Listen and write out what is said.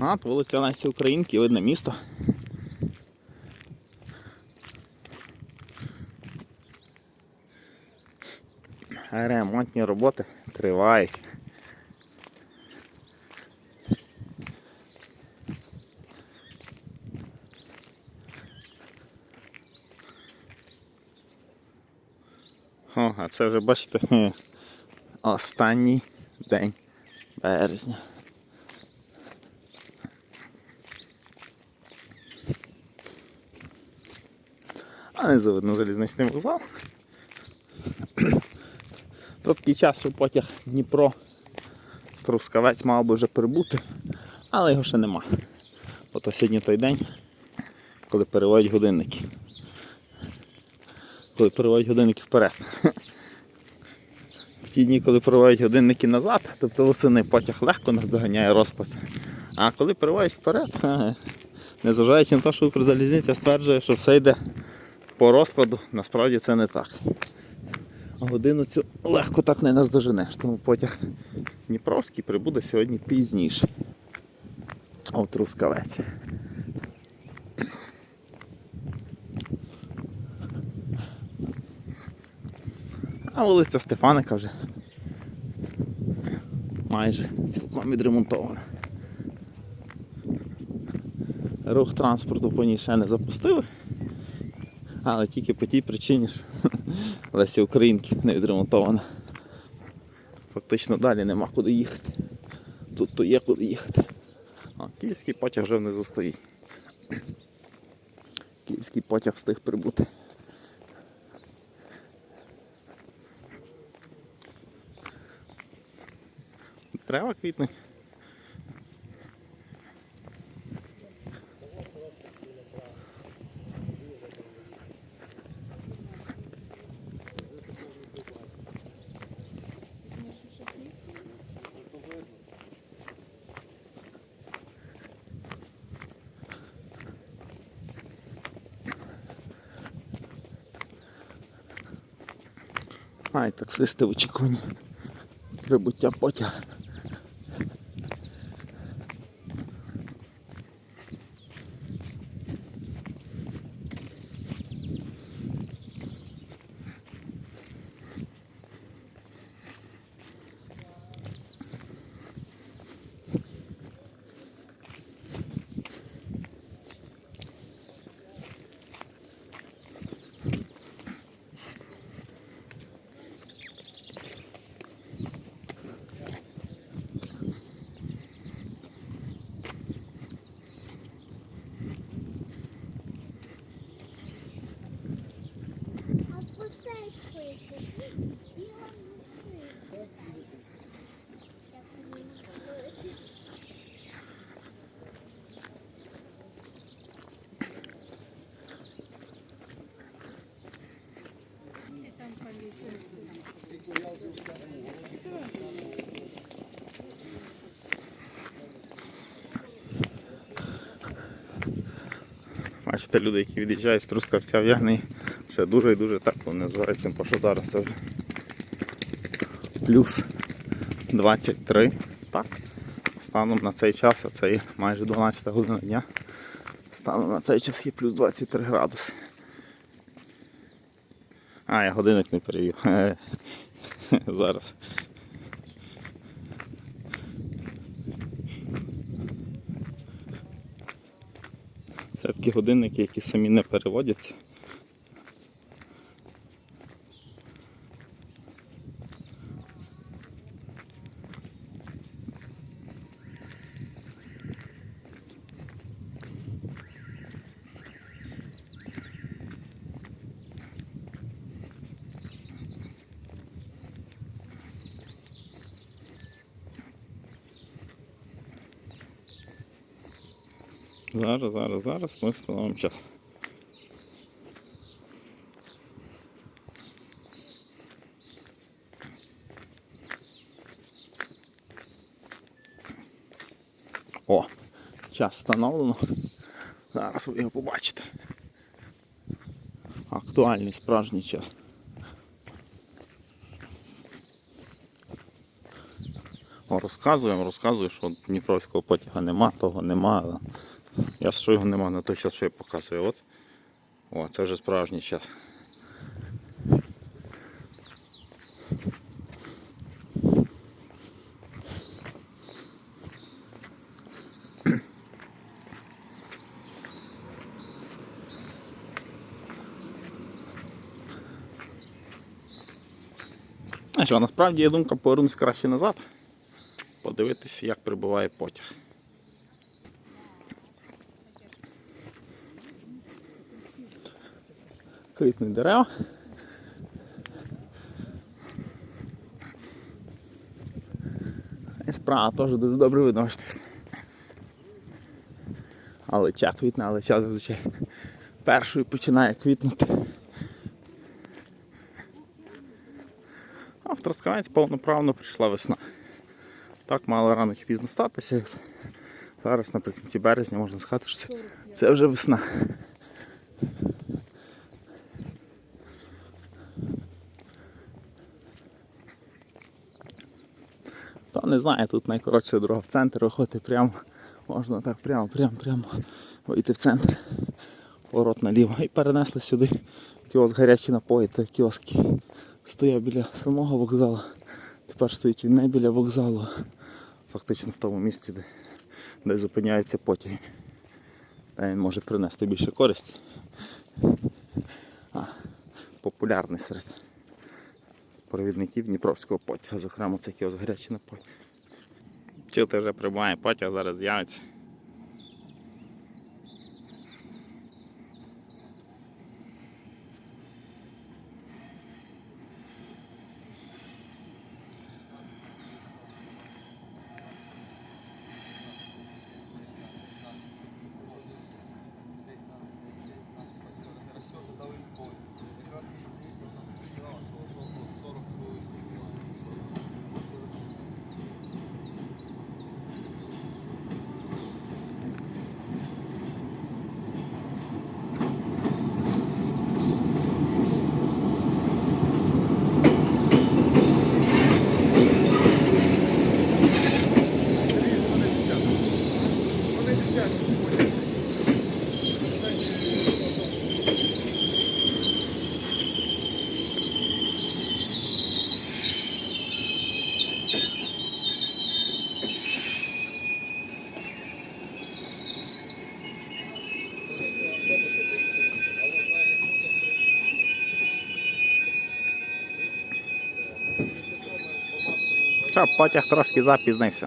А, от вулиця Лесі Українки, видно місто. Ремонтні роботи тривають. О, а це вже бачите останній день березня. А не видно залізничний вокзал. Такий час, що потяг Дніпро Трускавець мав би вже прибути, але його ще нема. Ото сьогодні той день, коли переводять годинники. Коли переводять годинники вперед. В ті дні, коли переводять годинники назад, тобто восени потяг легко наздоганяє розклад. А коли переводять вперед, незважаючи на те, що Укрзалізниця стверджує, що все йде по розкладу, насправді це не так. Годину цю легко так не наздоженеш, тому потяг Дніпровський прибуде сьогодні пізніше. От Трускавець. А вулиця Стефаника вже майже цілком відремонтована. Рух транспорту по ній ще не запустили, але тільки по тій причині, що Лесі Українки не відремонтована. Фактично далі нема куди їхати. Тут то є куди їхати. А київський потяг вже внизу стоїть. Київський потяг встиг прибути. Треба квітне. Ай, так свисти в очікуванні. Прибуття потяга. Бачите, люди, які від'їжджають з Трускавця в Ягний, ще дуже і дуже тепло, на те, що зараз це плюс 23. Так, станом на цей час, а це майже 12 година дня. Станом на цей час є плюс 23 градуси. А, я годинник не перевів. Зараз. Годинники, які самі не переводяться. Зараз, зараз, зараз ми встановимо час. О, час встановлено. Зараз ви його побачите. Актуальний справжній час. О, розказуємо, розказую, що Дніпровського потяга нема, того нема. Я що його нема на той час, що я показую. От. О, це вже справжній час. Що, насправді є думка повернутися краще назад, подивитися, як прибуває потяг. Квітні дерева. І справа теж дуже добре видно. Але ча квітне, але час зазвичай першою починає квітнути. А в Трускавець повноправно прийшла весна. Так мало рано чи пізно статися. Зараз наприкінці березня можна сказати, що це, це вже весна. Не знає, тут найкоротша дорога в центр виходити прямо. Можна так прямо, прямо, прямо вийти в центр. Поворот наліво. І перенесли сюди кіоск гарячі напої, той кіоск стояв біля самого вокзалу. Тепер стоїть він не біля вокзалу, фактично в тому місці, де, де зупиняються потяги. Де він може принести більше користі. А, популярний серед провідників Дніпровського потяга, зокрема це кіоск напої. Чути вже прибуває потяг, зараз з'явиться. Що, потяг трошки запізнився.